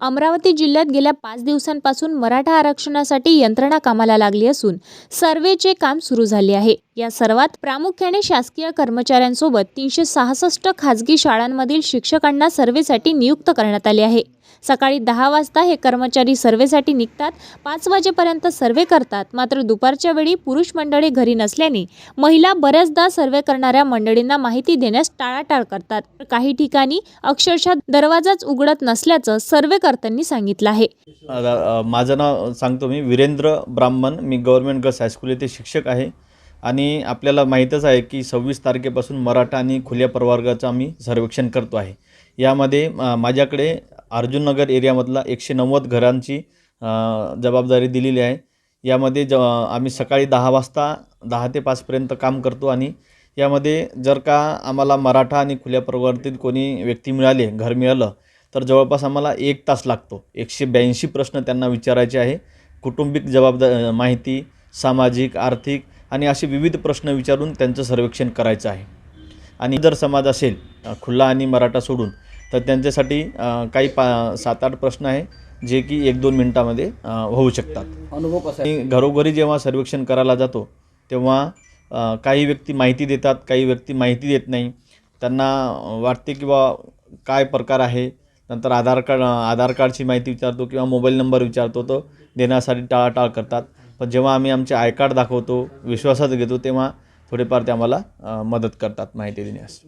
अमरावती जिल्ह्यात गेल्या पाच दिवसांपासून मराठा आरक्षणासाठी यंत्रणा कामाला लागली असून सर्वेचे काम सुरू झाले आहे. या सर्वात प्रामुख्याने शासकीय कर्मचाऱ्यांसोबत तीनशे सहासष्ट खाजगी शाळांमधील शिक्षकांना सर्वेसाठी नियुक्त करण्यात आले आहे. सकाळी दहा वाजता हे कर्मचारी सर्वेसाठी निघतात. पाच वाजेपर्यंत सर्वे करतात. मात्र दुपारच्या वेळी पुरुष मंडळी घरी नसल्याने महिला बऱ्याचदा सर्वे करणाऱ्या मंडळींना माहिती देण्यास टाळाटाळ करतात. तर काही ठिकाणी अक्षरशः दरवाजाच उघडत नसल्याचं सर्वेकर्त्यांनी सांगितलं आहे. माझं नाव सांगतो मी. वीरेंद्र ब्राह्मण. मी गव्हर्नमेंट गर्ल्स हायस्कूल येथे शिक्षक आहे. आणि आपल्याला माहीतच आहे की सव्वीस तारखेपासून मराठा आणि खुल्या प्रवर्गाचं आम्ही सर्वेक्षण करतो आहे. यामध्ये माझ्याकडे अर्जुननगर एरियामधला एकशे नव्वद घरांची जबाबदारी दिलेली आहे. यामध्ये ज आम्ही सकाळी दहा वाजता दहा ते पाचपर्यंत काम करतो आणि यामध्ये जर का आम्हाला मराठा आणि खुल्या प्रवर्तीत कोणी व्यक्ती मिळाले घर मिळालं तर जवळपास आम्हाला एक तास लागतो. एकशे ब्याऐंशी प्रश्न त्यांना विचारायचे आहे. कुटुंबिक जबाबदार माहिती सामाजिक आर्थिक आणि असे विविध प्रश्न विचारून त्यांचं सर्वेक्षण करायचं आहे. आणि जर समाज असेल खुला खुल्ला आणि मराठा सोडून तर त्यांच्यासाठी काही पा सात आठ प्रश्न आहे जे की एक दोन मिनटामध्ये होऊ शकतात. अनुभव कसा आहे? घरोघरी जेव्हा सर्वेक्षण करायला जातो तेव्हा काही व्यक्ती माहिती देतात काही व्यक्ती माहिती देत नाही. त्यांना वाटते की बा काय प्रकार आहे? नंतर आधार कार्ड आधार कार्डची माहिती विचारतो किंवा मोबाईल नंबर विचारतो तो देण्यासाठी टाळाटाळ करतात. पण जेव्हा आम्ही आमचे आय कार्ड दाखवतो विश्वासात घेतो तेव्हा थोडेफार ते आम्हाला मदत करतात माहिती देण्यास.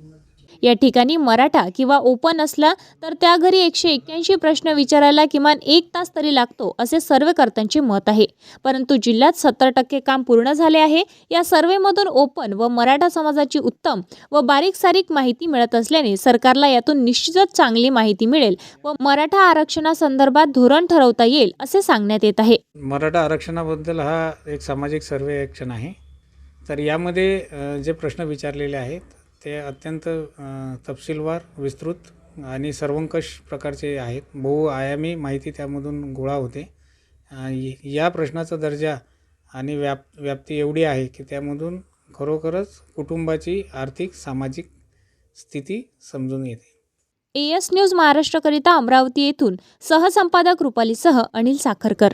या ठिकाणी मराठा किंवा ओपन असला तर त्या घरी एकशे एक्क्याऐंशी प्रश्न विचारायला किमान एक तास तरी लागतो असे सर्वेकर्त्यांचे मत आहे. परंतु जिल्ह्यात सत्तर टक्के काम पूर्ण झाले आहे. या सर्वेमधून ओपन व मराठा समाजाची उत्तम व बारीक सारीक माहिती मिळत असल्याने सरकारला यातून निश्चितच चांगली माहिती मिळेल व मराठा आरक्षणासंदर्भात धोरण ठरवता येईल असे सांगण्यात येत आहे. मराठा आरक्षणाबद्दल हा एक सामाजिक सर्वेक्षण आहे. तर यामध्ये जे प्रश्न विचारलेले आहेत ते अत्यंत तपशीलवार विस्तृत आणि सर्वंकष प्रकारचे आहेत. बहुआयामी माहिती त्यामधून गोळा होते. या प्रश्नाचा दर्जा आणि व्याप व्याप्ती एवढी आहे की त्यामधून खरोखरच कुटुंबाची आर्थिक सामाजिक स्थिती समजून येते. ए एस न्यूज महाराष्ट्रकरिता अमरावती येथून सहसंपादक रुपालीसह अनिल साखरकर.